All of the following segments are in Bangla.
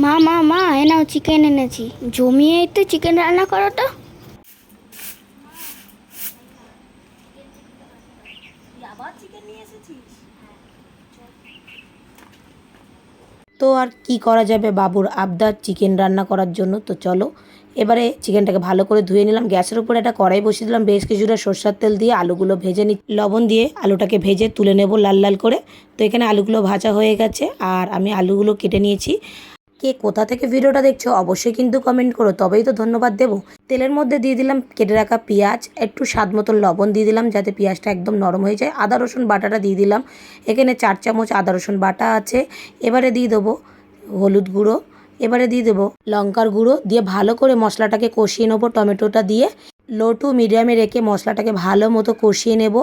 মা মা মা এ নাও চিকেন এনেছি। জমিয়ে একটু চিকেন রান্না করো তো। তো আর কি করা যাবে বাবুর আবদার চিকেন রান্না করার জন্য? তো চলো, এবারে চিকেনটাকে ভালো করে ধুয়ে নিলাম। গ্যাসের উপরে একটা কড়াই বসিয়ে দিলাম। বেশ কিছুটা সর্ষার তেল দিয়ে আলুগুলো ভেজে নি লবণ দিয়ে আলুটাকে ভেজে তুলে নেব লাল লাল করে। তো এখানে আলুগুলো ভাজা হয়ে গেছে, আর আমি আলুগুলো কেটে নিয়েছি। কে কোথা থেকে ভিডিওটা দেখছ, অবশ্যই কিন্তু কমেন্ট করো। তবেই তো ধন্যবাদ দেবো। তেলের মধ্যে দিয়ে দিলাম কেটে রাখা পেঁয়াজ, একটু স্বাদ মতো লবণ দিয়ে দিলাম যাতে পেঁয়াজটা একদম নরম হয়ে যায়। আদা, রসুন বাটাটা দিয়ে দিলাম। এখানে চার চামচ আদা, রসুন বাটা আছে। এবারে দিয়ে দেবো হলুদ গুঁড়ো। এবারে দিয়ে দেবো লঙ্কার গুঁড়ো। দিয়ে ভালো করে মশলাটাকে কষিয়ে নেব টমেটোটা দিয়ে। লো টু মিডিয়ামে রেখে মশলাটাকে ভালো মতো কষিয়ে নেব।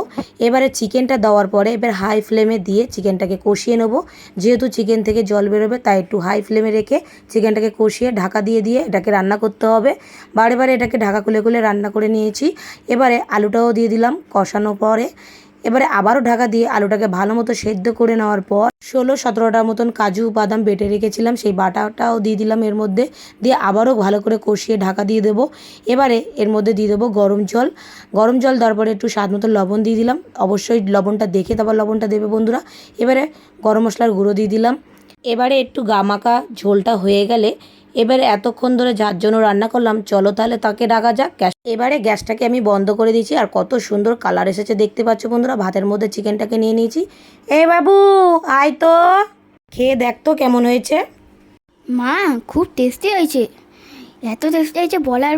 এবারে চিকেনটা দেওয়ার পরে এবার হাই ফ্লেমে দিয়ে চিকেনটাকে কষিয়ে নেব। যেহেতু চিকেন থেকে জল বেরোবে, তাই একটু হাই ফ্লেমে রেখে চিকেনটাকে কষিয়ে ঢাকা দিয়ে দিয়ে এটাকে রান্না করতে হবে। বারে বারে এটাকে ঢাকা খুলে খুলে রান্না করে নিয়েছি। এবারে আলুটাও দিয়ে দিলাম কষানোর পরে। এবারে আবারও ঢাকা দিয়ে আলুটাকে ভালো মতো সেদ্ধ করে নেওয়ার পর ষোলো সতেরোটার মতন কাজু বাদাম বেটে রেখেছিলাম। সেই বাটাটাও দিয়ে দিলাম এর মধ্যে। দিয়ে আবারও ভালো করে কষিয়ে ঢাকা দিয়ে দেবো। এবারে এর মধ্যে দিয়ে দেবো গরম জল। গরম জল দেওয়ার পরে একটু স্বাদ মতো লবণ দিয়ে দিলাম। অবশ্যই লবণটা দেখে তারপর লবণটা দেবে বন্ধুরা। এবারে গরম মশলার গুঁড়ো দিয়ে দিলাম। এবারে একটু গামাকা ঝোলটা হয়ে গেলে এবারে এতক্ষণ ধরে যার জন্য রান্না করলাম, চলো তাহলে তাকে ডাকা যাক। গ্যাস এবারে গ্যাসটাকে আমি বন্ধ করে দিয়েছি, আর কত সুন্দর কালার এসেছে দেখতে পাচ্ছ বন্ধুরা। ভাতের মধ্যে চিকেনটাকে নিয়ে নিয়েছি। এ বাবু, আয় তো। খেয়ে দেখতো কেমন হয়েছে। মা, খুব টেস্টি হয়েছে। এত টেস্টি হয়েছে বলার